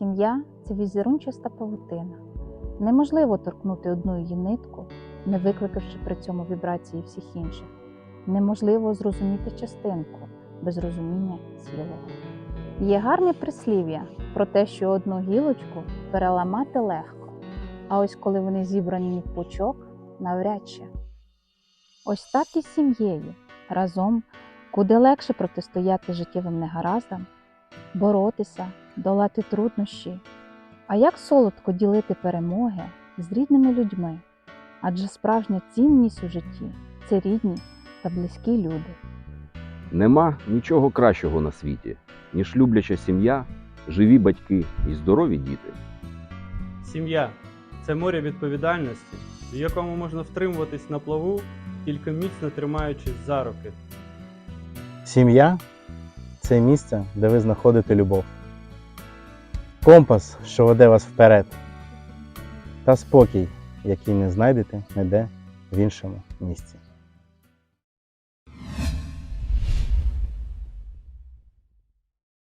Сім'я це візерунчаста павутина. Неможливо торкнути одну її нитку, не викликавши при цьому вібрації всіх інших. Неможливо зрозуміти частинку без розуміння цілого. Є гарне прислів'я про те, що одну гілочку переламати легко, а ось коли вони зібрані в пучок, навряд чи. Ось так і з сім'єю разом, куди легше протистояти життєвим негараздам, боротися, долати труднощі. А як солодко ділити перемоги з рідними людьми, адже справжня цінність у житті це рідні та близькі люди. Нема нічого кращого на світі, ніж любляча сім'я, живі батьки і здорові діти. Сім'я це море відповідальності, в якому можна втримуватись на плаву, тільки міцно тримаючись за руки. Сім'я це місце, де ви знаходите любов. Компас, що веде вас вперед. Та спокій, який не знайдете ніде в іншому місці.